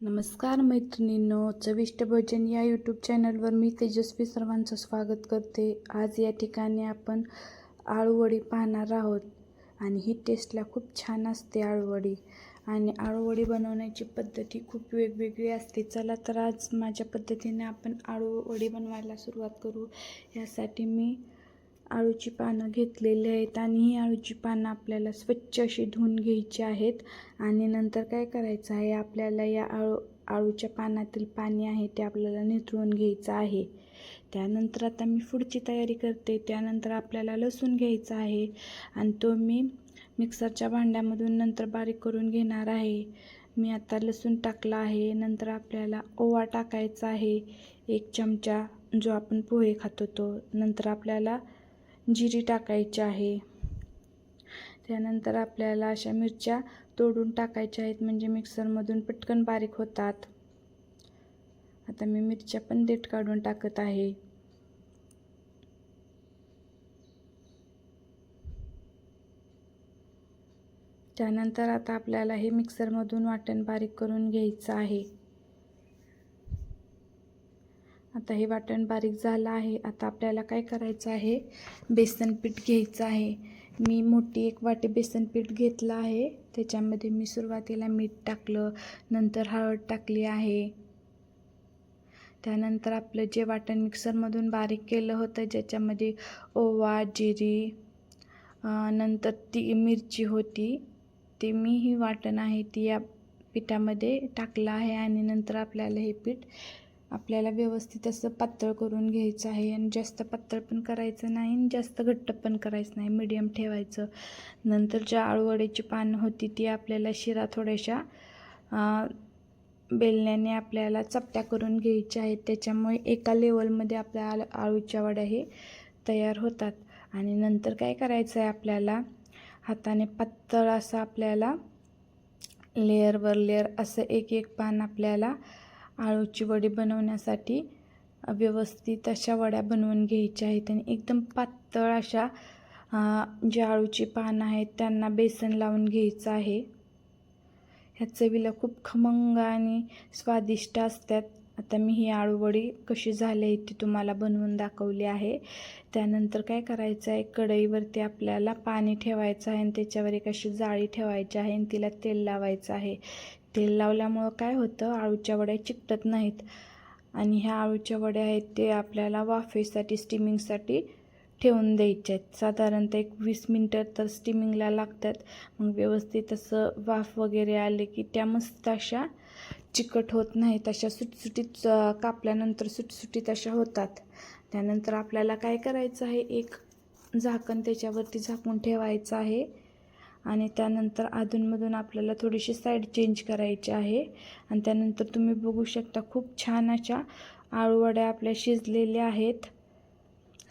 नमस्कार मैत्रिणींनो चविष्ट भोजन या यूट्यूब चॅनलवर मी तेजस्वी सर्वांचं स्वागत करते. आज या ठिकाणी आपण आळूवडी पाहणार आहोत आणि ही टेस्टला खूप छान असते आळूवडी. आणि आळूवडी बनवण्याची पद्धती खूप वेगवेगळी असते. चला तर आज माझ्या पद्धतीने आपण आळूवडी बनवायला सुरुवात करू. यासाठी मी आळूची पानं घेतलेली आहेत आणि ही आळूची पानं आपल्याला स्वच्छ अशी धुवून घ्यायची आहेत. आणि नंतर काय करायचं आहे? आपल्याला या आळू आळूच्या पानातील पाणी आहे ते आपल्याला निथळून घ्यायचं आहे. त्यानंतर आता मी पुढची तयारी करते. त्यानंतर आपल्याला लसूण घ्यायचा आहे आणि तो मी मिक्सरच्या भांड्यामधून नंतर बारीक करून घेणार आहे. मी आता लसूण टाकला आहे. नंतर आपल्याला ओवा टाकायचा आहे. एक चमचा जो आपण पोहे खातो तो. नंतर आपल्याला जिरी टाकायची आहे. त्यानंतर आपल्याला अशा मिरच्या तोडून टाकायच्या आहेत म्हणजे मिक्सरमधून पटकन बारीक होतात. आता मी मिरच्या पण देठ काढून टाकत आहे. त्यानंतर आता आपल्याला हे मिक्सरमधून वाटण बारीक करून घ्यायचं आहे. आता हे वाटण बारीक झालं आहे. आता आपल्याला काय करायचं आहे? बेसन पीठ घ्यायचं आहे. मी मोठी एक वाटी बेसन पीठ घेतलं आहे. त्याच्यामध्ये मी सुरुवातीला मीठ टाकलं नंतर हळद टाकली आहे. त्यानंतर आपलं जे वाटण मिक्सरमधून बारीक केलं होतं ज्याच्यामध्ये ओवा जिरी नंतर ती मिरची होती ते मी ही वाटण आहे ती या पिठामध्ये टाकलं आहे आणि नंतर आपल्याला हे पीठ आपल्याला व्यवस्थित असं पातळ करून घ्यायचं आहे आणि जास्त पातळ पण करायचं नाही आणि जास्त घट्ट पण करायचं नाही. मिडियम ठेवायचं. नंतर ज्या आळूवड्याची पानं होती ती आपल्याला शिरा थोड्याशा बेलण्याने आपल्याला चपट्या करून घ्यायच्या आहेत. त्याच्यामुळे एका लेवलमध्ये आपल्या आळ आळूच्या वड्या हे तयार होतात. आणि नंतर काय करायचं आहे आपल्याला? हाताने पातळ असं आपल्याला लेअरवर लेअर असं एक एक पान आपल्याला आळूची वडी बनवण्यासाठी व्यवस्थित अशा वड्या बनवून घ्यायच्या आहेत आणि एकदम पातळ अशा जे आळूची पानं आहेत त्यांना बेसन लावून घ्यायचं आहे. ह्या चवीला खूप खमंग आणि स्वादिष्ट असतात. आता मी ही आळूवडी कशी झाली आहे ती तुम्हाला बनवून दाखवली आहे. त्यानंतर काय करायचं आहे कढईवरती आपल्याला पाणी ठेवायचं आहे आणि त्याच्यावर एक अशी जाळी ठेवायची आहे आणि तिला तेल लावायचं आहे. तेल लावल्यामुळं काय होतं? आळूच्या वड्या चिकटत नाहीत. आणि ह्या आळूच्या वड्या आहेत ते आपल्याला वाफेसाठी स्टीमिंगसाठी ठेवून द्यायचे आहेत. साधारणतः एक वीस मिनटं तर स्टीमिंगला लागतात. मग व्यवस्थित असं वाफ वगैरे आले की त्या मस्त अशा चिकट होत नाहीत. अशा सुटसुटीत कापल्यानंतर सुटसुटीत अशा होतात. त्यानंतर आपल्याला काय करायचं आहे? एक झाकण त्याच्यावरती झाकून ठेवायचं आहे. आणि त्यानंतर अधूनमधून आपल्याला थोडीशी साईड चेंज करायची आहे. आणि त्यानंतर तुम्ही बघू शकता खूप छान अशा आळूवड्या आपल्या शिजलेल्या आहेत.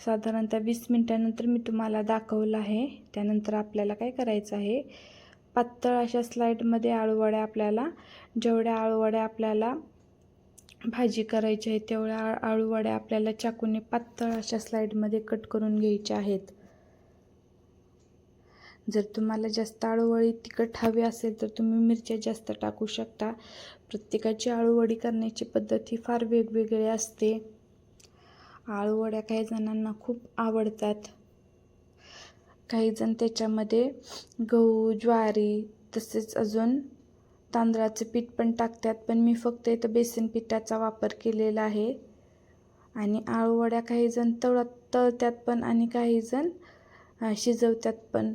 साधारणतः वीस मिनटानंतर मी तुम्हाला दाखवलं आहे. त्यानंतर आपल्याला काय करायचं आहे? पातळ अशा स्लाईडमध्ये आळूवड्या आपल्याला जेवढ्या आळूवड्या आपल्याला भाजी करायची आहे तेवढ्या आळूवड्या आपल्याला चाकूने पातळ अशा स्लाईडमध्ये कट करून घ्यायच्या आहेत. जर तुम्हाला जास्त आळूवडी तिखट हवी असेल तर तुम्ही मिरच्या जास्त टाकू शकता. प्रत्येकाची आळूवडी करण्याची पद्धत ही फार वेगवेगळी असते. आळूवड्या काही जणांना खूप आवडतात. काही जण त्याच्यामध्ये गहू ज्वारी तसेच अजून तांदळाचं पीठ पण टाकतात पण मी फक्त इथं बेसन पिठाचा वापर केलेला आहे. आणि आळूवड्या काही जण तळत तळतात पण आणि काही जण शिजवतात पण.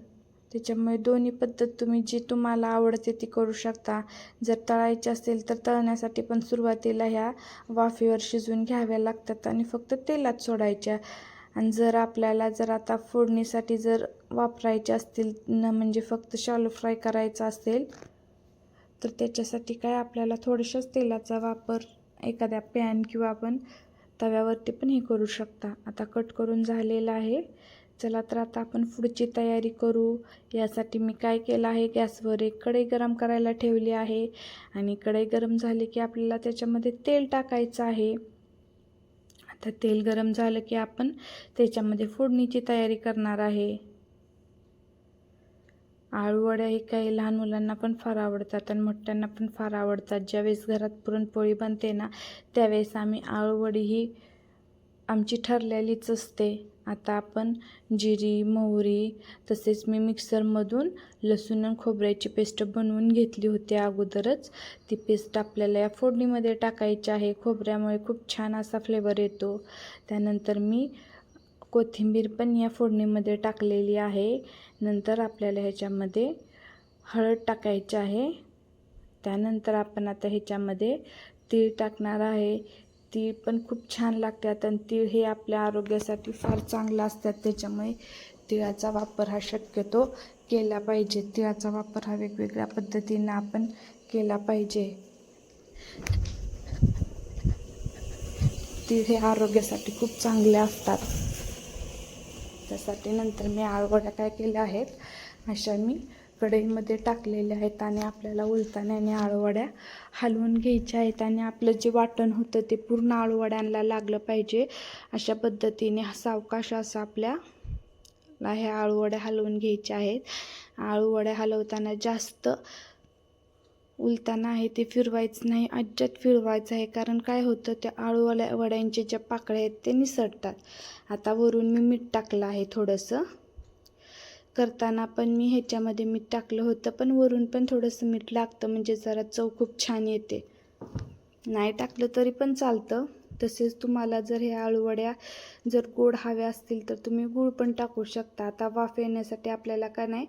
त्याच्यामुळे दोन्ही पद्धत तुम्ही जी तुम्हाला आवडते ती करू शकता. जर तळायची असेल तर तळण्यासाठी पण सुरुवातीला ह्या वाफेवर शिजवून घ्याव्या लागतात आणि फक्त तेलात सोडायच्या. आणि जर आपल्याला जर आता फोडणीसाठी जर वापरायचे असतील न म्हणजे फक्त शालो फ्राय करायचा असेल तर त्याच्यासाठी काय आपल्याला थोड्याशाच तेलाचा वापर एखाद्या पॅन किंवा आपण तव्यावरती पण हे करू शकता. आता कट करून झालेलं आहे. चला तर आता आपण पुढची तयारी करू. यासाठी मी काय केलं आहे? गॅसवर एक कढई गरम करायला ठेवली आहे. आणि कढई गरम झाली की आपल्याला त्याच्यामध्ये तेल टाकायचं आहे. आता तेल गरम झालं की आपण त्याच्यामध्ये फोडणीची तयारी करणार आहे. आळूवड्या हे काही लहान मुलांना पण फार आवडतात आणि मोठ्यांना पण फार आवडतात. ज्यावेळेस घरात पुरणपोळी बनते ना त्यावेळेस आम्ही आळूवडी ही आमची ठरलेलीच असते. आता आपण जिरी मोहरी तसेच मी मिक्सरमधून लसूण आणि खोबऱ्याची पेस्ट बनवून घेतली होती अगोदरच. ती पेस्ट आपल्याला या फोडणीमध्ये टाकायची आहे. खोबऱ्यामुळे खूप छान असा फ्लेवर येतो. त्यानंतर मी कोथिंबीर पण या फोडणीमध्ये टाकलेली आहे. नंतर आपल्याला ह्याच्यामध्ये हळद टाकायची आहे. त्यानंतर आपण आता ह्याच्यामध्ये तीळ टाकणार आहे. तीळ पण खूप छान लागतात आणि तीळ हे आपल्या आरोग्यासाठी फार चांगलं असतात. त्याच्यामुळे तिळाचा वापर हा शक्यतो केला पाहिजे. तिळाचा वापर हा वेगवेगळ्या पद्धतीनं आपण केला पाहिजे. तीळ हे आरोग्यासाठी खूप चांगले असतात. त्यासाठी नंतर मी आळवड्या काय केल्या आहेत अशा मी कढईमध्ये टाकलेल्या आहेत आणि आपल्याला उलताण्याने आळवड्या हलवून घ्यायच्या आहेत आणि आपलं जे वाटण होतं ते पूर्ण आळवड्यांना लागलं पाहिजे. अशा पद्धतीने सावकाश असं आपल्या ह्या आळूवड्या हलवून घ्यायच्या आहेत. आळूवड्या हलवताना जास्त उलताना आहे ते फिरवायचं नाही अज्जात फिरवायचं आहे. कारण काय होतं त्या आळूवाल्या वड्यांचे ज्या पाकळ्या आहेत ते निसटतात. आता वरून मी मीठ टाकलं आहे थोडंसं. करताना पण मी ह्याच्यामध्ये मीठ टाकलं होतं पण वरून पण थोडंसं मीठ लागतं. म्हणजे जरा चव खूप छान येते. नाही टाकलं तरी पण चालतं. तसेच तुम्हाला जर ह्या आळूवड्या जर गोड हव्या असतील तर तुम्ही गूळ पण टाकू शकता. आता वाफ येण्यासाठी आपल्याला का नाही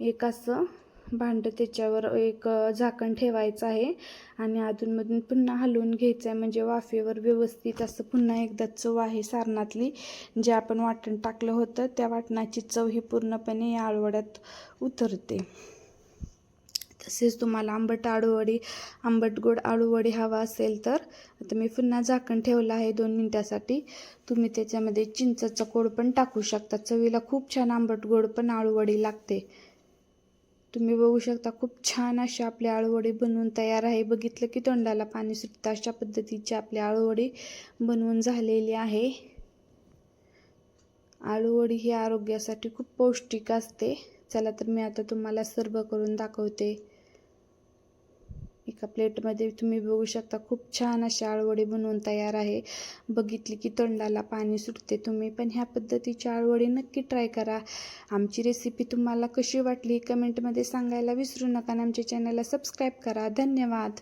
एक असं भांडं त्याच्यावर एक झाकण ठेवायचं आहे. आणि अधूनमधून पुन्हा हलवून घ्यायचं आहे म्हणजे वाफेवर व्यवस्थित असं पुन्हा एकदा चव आहे सारणातली. जे आपण वाटण टाकलं होतं त्या वाटणाची चव ही पूर्णपणे या आळवड्यात उतरते. तसेच तुम्हाला आंबट आळूवडी आंबट गोड आळूवडी हवा असेल तर आता मी पुन्हा झाकण ठेवलं आहे दोन मिनटासाठी. तुम्ही त्याच्यामध्ये चिंचाचा कोड पण टाकू शकता. चवीला खूप छान आंबट गोड पण आळूवडी लागते. तुम्ही बघू शकता खूप छान अशी आपली आळूवडी बनवून तयार आहे. बघितलं की तोंडाला पाणी सुटतं अशा पद्धतीची आपली आळूवडी बनवून झालेली आहे. आळूवडी ही आरोग्यासाठी खूप पौष्टिक असते. चला तर मी आता तुम्हाला सर्व करून दाखवते. एका प्लेटमध्ये तुम्ही बघू शकता खूप छान अशा आळवडी बनवून तयार आहे. बघितली की तोंडाला पाणी सुटते तुम्ही पण ह्या पद्धतीची आळवडी नक्की ट्राय करा. आमची रेसिपी तुम्हाला कशी वाटली कमेंटमध्ये सांगायला विसरू नका आणि आमच्या चॅनलला सबस्क्राईब करा. धन्यवाद!